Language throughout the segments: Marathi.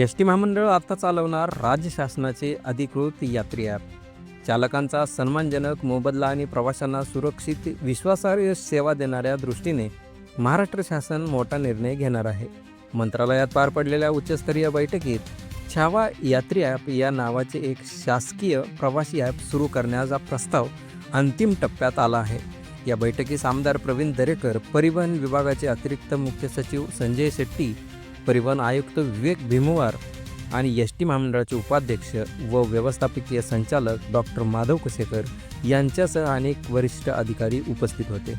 एस टी महामंडळ आता चालवणार राज्य शासनाचे अधिकृत यात्री ॲप. चालकांचा सन्मानजनक मोबदला आणि प्रवाशांना सुरक्षित विश्वासार्ह सेवा देणाऱ्या दृष्टीने महाराष्ट्र शासन मोठा निर्णय घेणार आहे. मंत्रालयात पार पडलेल्या उच्चस्तरीय बैठकीत छावा यात्री ॲप या नावाचे एक शासकीय प्रवासी ॲप सुरू करण्याचा प्रस्ताव अंतिम टप्प्यात आला आहे. या बैठकीस आमदार प्रवीण दरेकर परिवहन विभागाचे अतिरिक्त मुख्य सचिव संजय शेट्टी परिवहन आयुक्त विवेक भीमवार आणि एस टी महामंडळाचे उपाध्यक्ष व व्यवस्थापकीय संचालक डॉक्टर माधव कुसेकर यांच्यासह अनेक वरिष्ठ अधिकारी उपस्थित होते.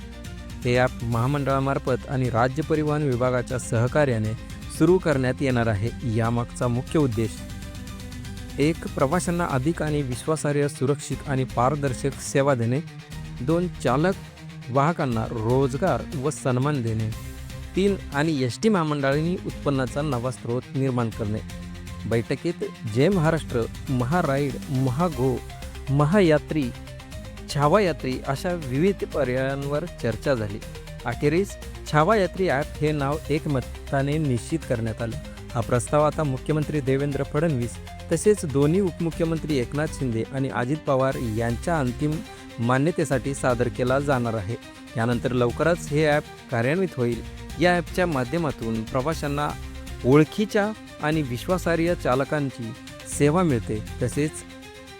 हे ॲप महामंडळामार्फत आणि राज्य परिवहन विभागाच्या सहकार्याने सुरू करण्यात येणार आहे यामागचा मुख्य उद्देश. एक प्रवाशांना अधिक आणि विश्वासार्ह सुरक्षित आणि पारदर्शक सेवा देणे. दोन चालक वाहकांना रोजगार व सन्मान देणे. तीन आणि एस टी महामंडळांनी उत्पन्नाचा नवा स्रोत निर्माण करणे. बैठकीत जय महाराष्ट्र महाराईड महागो महायात्री छावायात्री अशा विविध पर्यायांवर चर्चा झाली. अखेरीस छावायात्री ॲप हे नाव एकमताने निश्चित करण्यात आलं. हा प्रस्ताव आता मुख्यमंत्री देवेंद्र फडणवीस तसेच दोन्ही उपमुख्यमंत्री एकनाथ शिंदे आणि अजित पवार यांच्या अंतिम मान्यतेसाठी सादर केला जाणार आहे. यानंतर लवकरच हे ॲप कार्यान्वित होईल. या ॲपच्या माध्यमातून प्रवाशांना ओळखीच्या आणि विश्वासार्ह चालकांची सेवा मिळते. तसेच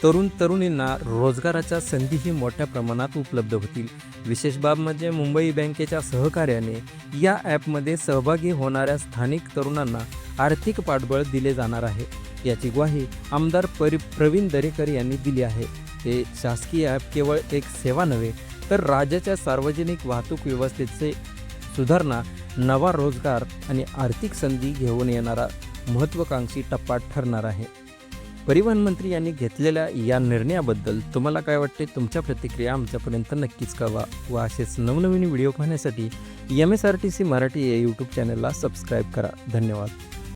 तरुण तरुणींना रोजगाराच्या संधीही मोठ्या प्रमाणात उपलब्ध होतील. विशेष बाब म्हणजे मुंबई बँकेच्या सहकार्याने या ॲपमध्ये सहभागी होणाऱ्या स्थानिक तरुणांना आर्थिक पाठबळ दिले जाणार आहे. याची ग्वाही आमदार परि प्रवीण दरेकर यांनी दिली आहे. हे शासकीय ॲप केवळ एक सेवा नव्हे तर राज्याच्या सार्वजनिक वाहतूक व्यवस्थेचे सुधारणा नवा रोजगार आणि आर्थिक संधी घेऊन येणारा महत्त्वाकांक्षी टप्पा ठरणार आहे. परिवहन मंत्री यांनी घेतलेल्या या निर्णयाबद्दल तुम्हाला काय वाटते? तुमच्या प्रतिक्रिया आमच्यापर्यंत नक्कीच कळवा व असेच नवनवीन व्हिडिओ पाहण्यासाठी M S R T C Marathi या यूट्यूब चॅनलला सबस्क्राईब करा. धन्यवाद.